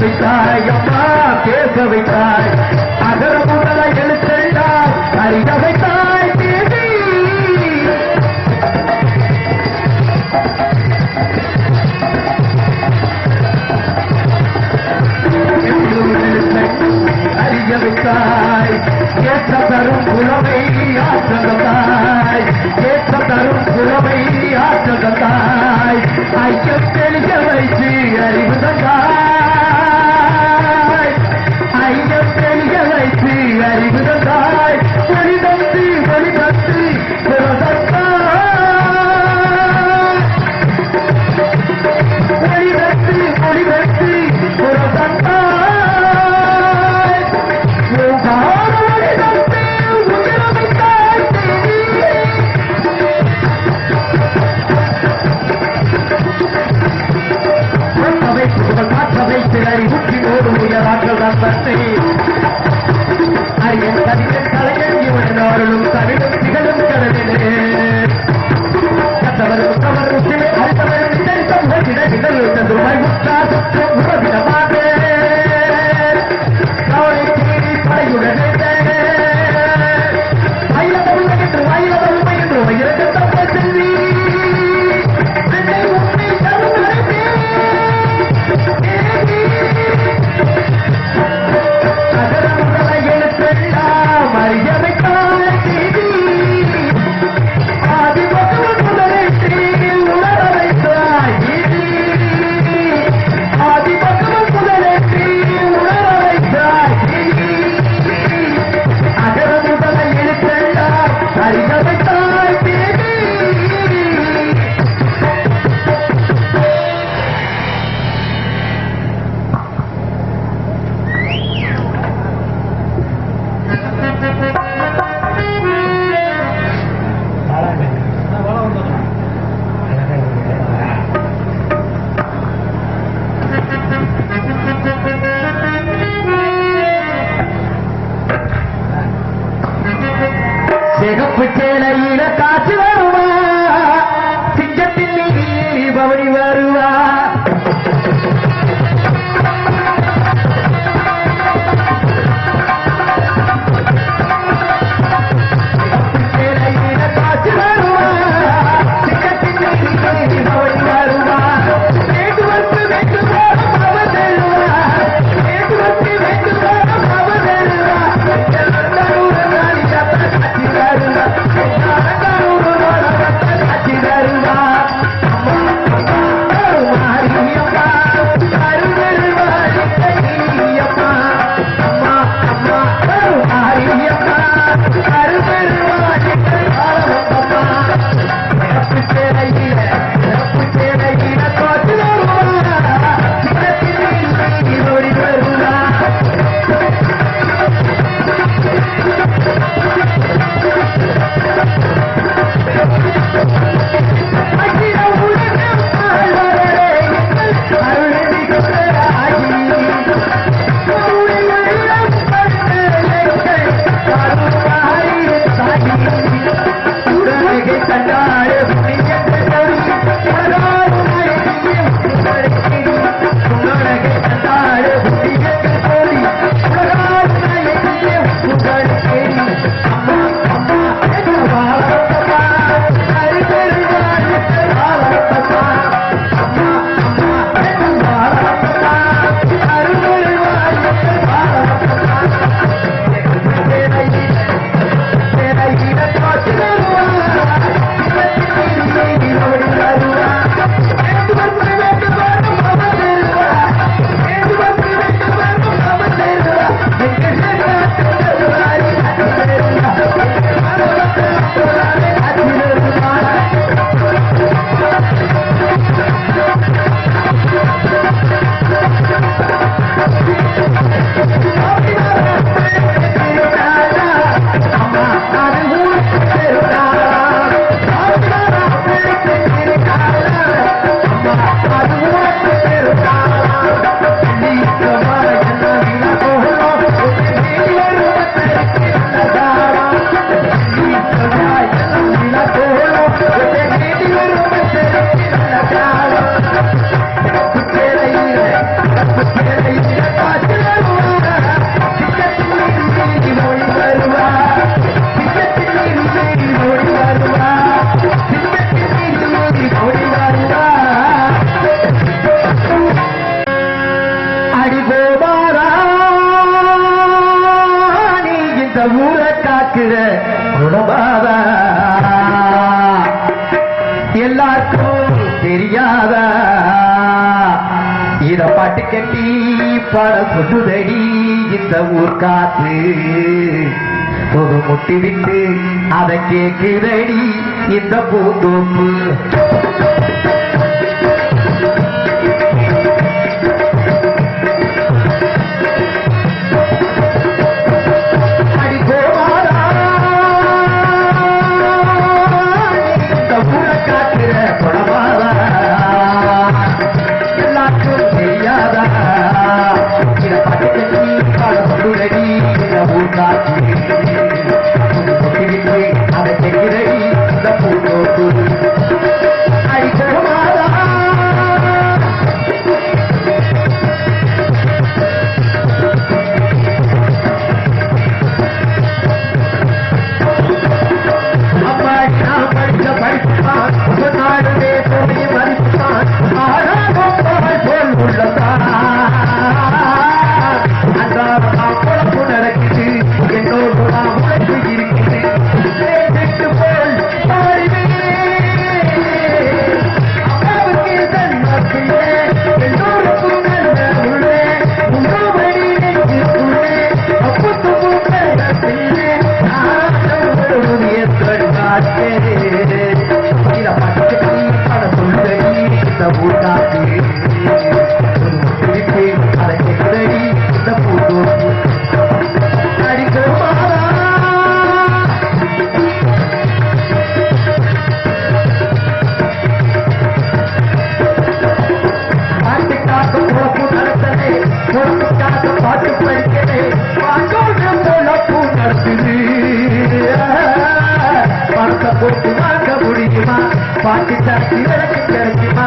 வைத்தாய் அப்பா பேச வைத்தாய் அகர முதல எழுத்தெல்லாம் அறிய வைத்தாய் தேவி. அறிய வைத்தாய் ஏற்ற தரும் புலவை ஆற்றகத்தாய் ஏற்ற தரும் புலவை ஆற்றகத்தாய் ஐயம் வைத்து அறிவு தந்தாய். தெரியாதா? இத பாட்டு கட்டி பட சொல்லுதடி இந்த ஊர் காத்து. புது முட்டி விட்டு அதை கேட்குதடி இந்த பூந்தோப்பு. Gracias. பாட்டு படிக்கிறேன் பாட்டோடு முழப்பு சாட்சி விளக்கு கிடைக்குமா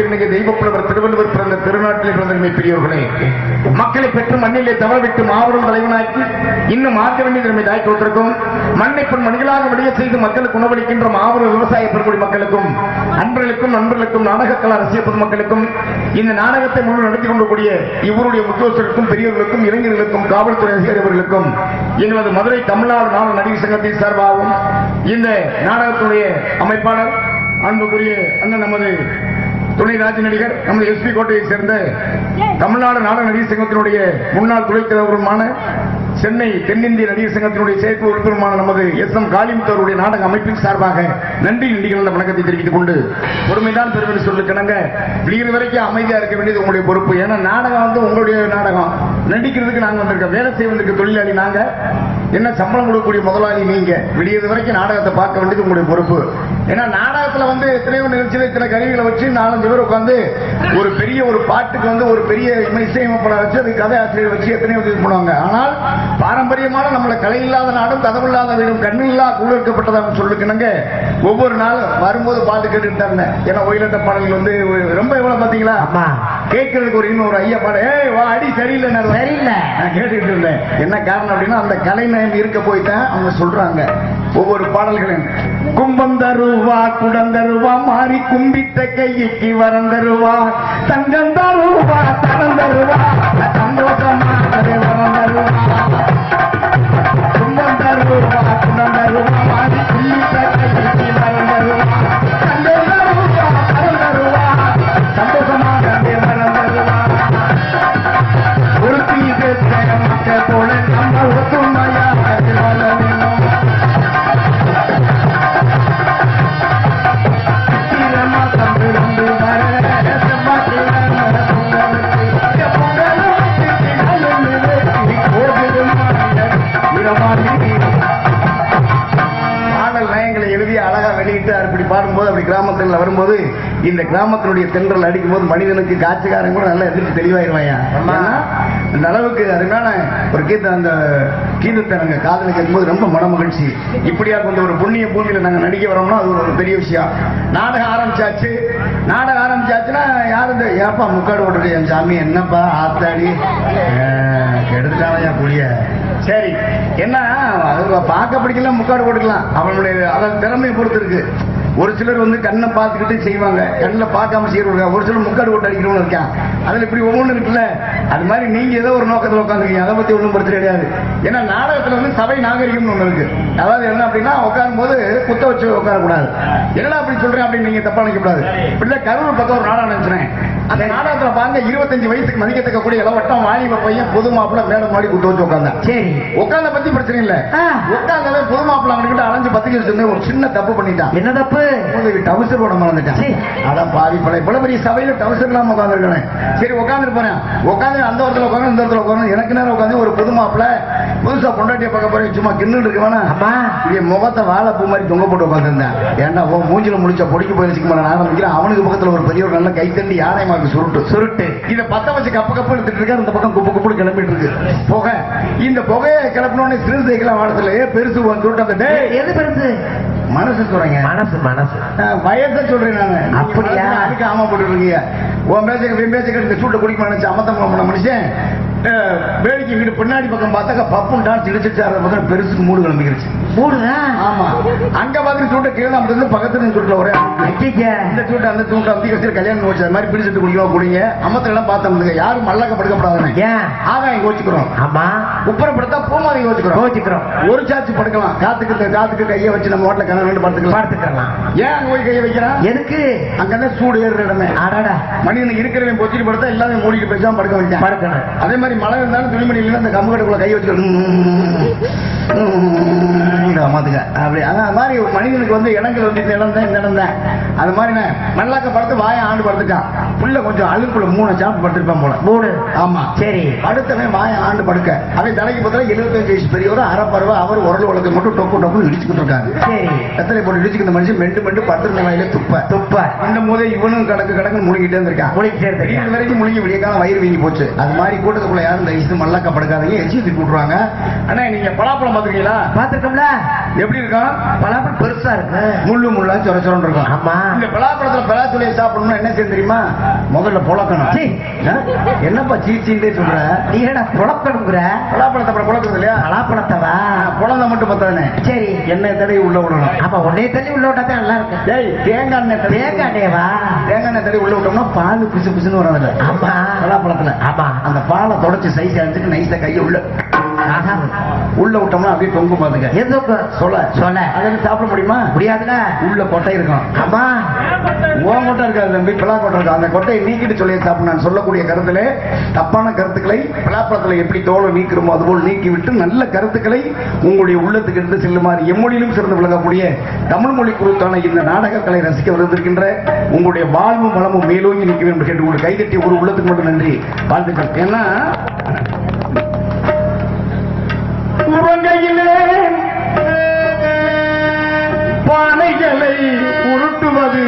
எழுத்தெல்லாம் ஆதிபன் தொற்றை தெய்வப்புலவர் திருவள்ளுவர் பிறந்த திருநாட்டில் பிறந்தமை பெரியவர்களே மக்களை பெற்று மண்ணிலே தவறவிட்டு மாபெரும் தலைவனாக்கி இன்னும் ஆக்க வேண்டிய திறமை தாய் விட்டிருக்கும் மண்ணை பெண் மணிகளாக வெளியே செய்து மக்களுக்கு உணவளிக்கின்ற மாபெரும் விவசாய பெருங்குடி மக்களுக்கும் அன்பர்களுக்கும் நண்பர்களுக்கும் நாடகக்கலா ரசிக பொதுமக்களுக்கும் இந்த நாடகத்தை முழு நடத்தி கொண்டக்கூடிய இவருடைய உத்தியோகத்திற்கும் பெரியவர்களுக்கும் இளைஞர்களுக்கும் காவல்துறை அதிகாரிகளுக்கும் எங்களது மதுரை தமிழ்நாடு நாடு நடிகர் சங்கத்தின் சார்பாகவும் இந்த நாடகத்துடைய அமைப்பாளர் அன்புக்குரிய அண்ணன் நமது துணை ராஜ நடிகர் நமது எஸ்பி கோட்டையை சேர்ந்த தமிழ்நாடு நாடக நடிகர் சங்கத்தினுடைய முன்னாள் துணைத் தலைவருமான சென்னை தென்னிந்திய நடிகர் சங்கத்தினுடைய சேர்ப்பு உறுப்பினருமான நமது எஸ் எம் காளிமுத்தவருடைய நாடக அமைப்பின் சார்பாக நன்றி நன்றிகள் வணக்கத்தை தெரிவித்துக் கொண்டு பொறுமைதான் பெருமை சொல்லுக்கணங்க விடிகிற வரைக்கும் அமைதியா இருக்க வேண்டியது உங்களுடைய பொறுப்பு. ஏன்னா நாடகம் வந்து உங்களுடைய நாடகம். நடிக்கிறதுக்கு நாங்கள் வந்திருக்கோம். வேலை செய்ய வந்திருக்க தொழிலாளி நாங்கள் என்ன சம்பளம் கொடுக்கக்கூடிய முதலாளி நீங்க? விடியது வரைக்கும் நாடகத்தை பார்க்க வேண்டியது உங்களுடைய பொறுப்பு. ஏன்னா நாடகத்துல வந்து எத்தனையோ நிகழ்ச்சியில் இத்தனை கருவிகளை வச்சு நாலஞ்சு பேர் உட்காந்து ஒரு பெரிய ஒரு பாட்டுக்கு வந்து ஒரு பெரிய இசையமைப்பாளர் வச்சு அது கதை ஆசிரியர் வச்சு எத்தனையோ இது பண்ணுவாங்க. ஆனால் பாரம்பரியமான நம்மள கலை இல்லாத நாடும் கதவில்லாத வீடும் கண்ணில்லா குளிர்க்கப்பட்டதாக சொல்லிக்கணுங்க ஒவ்வொரு நாளும் வரும்போது பாட்டு கேட்டுட்டு இருந்தேன். ஏன்னா ஒயிலட்ட பாடல்கள் வந்து ரொம்ப எவ்வளவு பாத்தீங்களா கேட்கறதுக்கு ஒரு இன்னும் ஒரு ஐயா பாட ஏய் வா அடி சரியில்லை நான் சரியில்லை. நான் கேட்டுக்கிட்டு இருந்தேன். என்ன காரணம் அப்படின்னா அந்த கலைநயம் இருக்க போயிட்டேன். அவங்க சொல்றாங்க ஒவ்வொரு பாடல்களும் கும்பம் தருவா குடம் தருவா மாறி கும்பிட்ட கைக்கு வரம் தருவா தங்கம் தருவா தரம் தருவா சந்தோஷமா கிராமத்தில் வரும்போது இந்த கிராமத்தினுடைய தென்றல் அடிக்கும் போது மனிதனுக்கு காட்சிக்காரன் கூட நல்லா எதிர்த்து தெளிவாயிருவாயா? அந்த அளவுக்கு அருமையான ஒரு கீத அந்த கீதத்தை நாங்க காதல கேட்கும்போது ரொம்ப மன மகிழ்ச்சி இப்படியா கொண்ட ஒரு புண்ணிய பூமியில நாங்க நடிக்க வரோம்னா அது ஒரு பெரிய விஷயம். நாடகம் ஆரம்பிச்சாச்சு. நாடகம் ஆரம்பிச்சாச்சுன்னா யாரு இந்த ஏப்பா முக்காடு ஓட்டுறது என் சாமி? என்னப்பா ஆத்தாடி? கெடுத்துட்டாலையா புளிய சரி என்ன அது பார்க்க பிடிக்கல முக்காடு போட்டுக்கலாம். அவனுடைய அதன் திறமையை பொறுத்து இருக்கு. ஒரு சிலர் வந்து கண்ணை பார்த்துக்கிட்டு செய்வாங்க. கண்ணில் பார்க்காம செய்யறவங்க. ஒரு சிலர் முக்காடு ஓட்டு அடிக்கிறவங்க இருக்கான் அதில் இப்படி ஒவ்வொன்று இருக்குல்ல? அது மாதிரி நீங்கள் ஏதோ ஒரு நோக்கத்தில் உட்காந்துருக்கீங்க அதை பற்றி ஒன்றும் பிரச்சனை கிடையாது. ஏன்னா நாடகத்தில் வந்து சபை நாகரிகம்னு ஒன்று இருக்குது அதாவது என்ன அப்படின்னா உட்காரும் போது குத்த வச்சு உட்காரக்கூடாது. என்னடா அப்படி சொல்கிறேன் அப்படின்னு நீங்கள் தப்பா நினைக்கக்கூடாது. இப்படி கரூர் பக்கம் ஒரு நாடகம் நினைச்சேன் அந்த நாடகத்துல பாருங்க இருபத்தஞ்சு வயசுக்கு மதிக்கத்தக்கக்கூடிய இளவட்டம் வாலிப பையன் பொது மாப்பிள்ள மேடம் மாடி கூட்டு வச்சு உட்காந்தான் சரி. உட்கார்ந்த பத்தி பிரச்சனை இல்ல. ஆ. உட்கார்ந்தவன் பொது மாப்பிள்ள அவன்கிட்ட அலைஞ்சு பத்திரிக்கை சொன்ன ஒரு சின்ன தப்பு பண்ணிட்டான். என்ன தப்பு? டவுசர் போட மறந்துட்டான். அதான் பாவி பழைய இவ்வளவு பெரிய சபையில டவுசர் இல்லாம உட்காந்துருக்கேன் சரி உட்காந்துட்டு போறேன். உட்காந்து அந்த இடத்துல உட்காந்து இந்த இடத்துல உட்காந்து எனக்கு நேரம் உட்காந்து ஒரு புது மாப்பிள்ள புதுசா பொண்டாட்டிய பார்க்க போறேன் சும்மா கிண்ணு இருக்கு வேணா இப்படி முகத்தை வாழைப்பூ மாதிரி தொங்க போட்டு உட்காந்துருந்தேன் ஏன்டா ஓ மூஞ்சில முடிச்ச பொடிக்க போய் வச்சுக்க மாட்டேன் ஆரம்பிக்கிறேன். அவனுக்கு பக்கத்துல ஒரு பெரிய ஒரு நல்ல கை தண்டி யானை மாக்கு சுருட்டு சுருட்டு இத பத்த வச்சு கப்பு கப்பு எடுத்துட்டு இருக்காரு. இந்த பக்கம் குப்பு குப்பு கிளம்பிட்டு இருக்கு. புகை. இந்த புகையை கிளப்பினோடனே சிறுத்தைக்கெல்லாம் வாடத்துல ஏ பெருசு வந்து சுருட்டு அந்த எது பெருசு? மனசு சொல்றேங்க. மனசு மனசு. வயசை சொல்றேன் நானு. அப்படியா? அதுக்கு ஆமா போட்டுருக்கீங்க உன் பேச்சுக்கு பேச்சுக்கு இந்த சூட்டை குடிக்க நினைச்சு அமத்தம் பண்ண மனுஷன். வேடிக்கை வீடு பின்னாடி பக்கம் பார்த்தாக்க பப்பும் டான்ஸ் இடிச்சிட்டு பக்கம் பெருசுக்கு மூடு கிளம்பிக்கிருச்சு. மூடுதா? ஆமா. அங்க பார்த்து சூட்டை கீழே அப்படி இருந்து பக்கத்துல சூட்டில் ஒரே இந்த சூட்டை அந்த சூட்டை அப்படி வச்சு கல்யாணம் வச்சு அது மாதிரி பிடிச்சிட்டு குடிக்கலாம் குடிங்க. அமத்துல எல்லாம் பார்த்தோம் யாரும் மல்லக்க படுக்கப்படாதுன்னு. ஏன்? ஆகாயம் கோச்சுக்கிறோம். ஆமா. உப்பரப்படுத்தா பூமாரி கோச்சுக்கிறோம். கோச்சிக்கிறோம். ஒரு சாச்சு படுக்கலாம். காத்துக்கு காத்துக்கு கையை வச்சு நம்ம ஹோட்டல கண்ணு படுத்துக்கலாம். பார்த்துக்கலாம் ஏன் அங்க போய் கையை வைக்கிறான் எதுக்கு? அங்கதான் சூடு ஏறுற இடமே. அடடா. மனிதன் இருக்கிறவன் பொத்திட்டு படுத்தா எல்லாமே மூடிட்டு பேசாம படுக்க படுக்கணும். அதே மாதிரி மழை இருந்தாலும் துணிமணி இல்லைன்னா அந்த கம்பு கட்டுக்குள்ள கை வச்சு மாத்துக்க அப்படி அதான் அது மாதிரி மனிதனுக்கு வந்து இடங்கள் வந்து இந்த இடம் தான் இந்த இடம் தான். அது மாதிரி மல்லாக்க படுத்து வாயை ஆண்டு படுத்துட்டான். புள்ள கொஞ்சம் அழுக்குள்ள மூணு சாப்பிட்டு படுத்திருப்பான் போல. மூணு. ஆமா. சரி. அடுத்தவன் வாயை ஆண்டு படுக்க. அவன் தலைக்கு பார்த்தா எழுபத்தஞ்சு வயசு பெரியவர் அறப்பருவ அவர் உரல் உலக மட்டும் டொப்பு டொப்பு இடிச்சுக்கிட்டு இருக்காரு. சரி. எத்தனை போட்டு இடிச்சுக்கிற மனுஷன் மெண்டு மெண்டு படுத்திருந்த வாயில துப்ப. துப்ப. போதே இவனும் கடக்கு கடக்கு முழுங்கிட்டே இருந்திருக்கான். இருந்திருக்கான். விடியல் வரைக்கும் முழுங்கி விடிய காலம் வயிறு வீங்கி போச்சு. அது மாதிரி கூட்டத்துக்குள்ள யாரும் இஷ்டம் மல்லாக்க படுக்காதீங்க. எச்சி விட்டுருவாங்க ஆனா நீங்க பலாப்பழம் பாத்துருக்கீங்களா? பாத்துருக்கோம்ல. எப்படி இருக்கும் பலாப்பழம் பெருசா இருக்கு. முள்ளு முள்ளா சொர சொரன்னு இருக்கும். ஆமா. இந்த பலாப்பழத்துல பலாத்துளையை சாப்பிடணும்னா என்ன செய்ய தெரியுமா? முதல்ல புழக்கணும்? என்னப்பா சீச்சின்டே சொல்ற? நீ என்னடா புழக்கணுங்கிற? பலாப்பழத்தை அப்புறம் புழக்கிறது இல்லையா? பலாப்பழத்தவா? புலந்த மட்டும் பத்தானே சரி. எண்ணெய் தடவி உள்ள விடணும். ஆமா உன்னைய தள்ளி உள்ள விட்டா தான் நல்லா இருக்கு. டேய் தேங்காய் எண்ணெய் தேங்காய் எண்ணெயவா தேங்காய் எண்ணெய் தடவி உள்ள விட்டோம்னா பால் பிசு பிசுன்னு வரும் அதுல. ஆமா. பலாப்பழத்துல. ஆமா. அந்த பாலை தொடச்சு சைஸ் அடிச்சுட்டு நைஸா கையை உள்ள. உள்ள விட்டோம்னா அப்படியே தொங்கும் பாத்துக்க எதுக்கு சொல்ல சொல்ல அதை சாப்பிட முடியுமா? முடியாதுல. உள்ள கொட்டை இருக்கும். ஆமா. ஓன் கொட்டை இருக்காது தம்பி பலா கொட்டை இருக்கும். அந்த கொட்டையை நீக்கிட்டு சொல்லி சாப்பிட. நான் சொல்லக்கூடிய கருத்துல தப்பான கருத்துக்களை பலாப்பழத்துல எப்படி தோலை நீக்கிறோமோ அதுபோல் நீக்கி விட்டு நல்ல கருத்துக்களை உங்களுடைய உள்ளத்துக்கு எடுத்து செல்லுமாறு எம்மொழியிலும் சிறந்து விளங்கக்கூடிய தமிழ் மொழி குறித்தான இந்த நாடகங்களை ரசிக்க வந்திருக்கின்ற உங்களுடைய வாழ்வும் வளமும் மேலோங்கி நிற்க வேண்டும் கேட்டு உங்களுக்கு கைதட்டி ஒரு உள்ளத்துக்கு மட்டும் நன்றி. வாழ்த்துக்கள். ஏன்னா உறங்கையிலே பானைகளை உருட்டுவது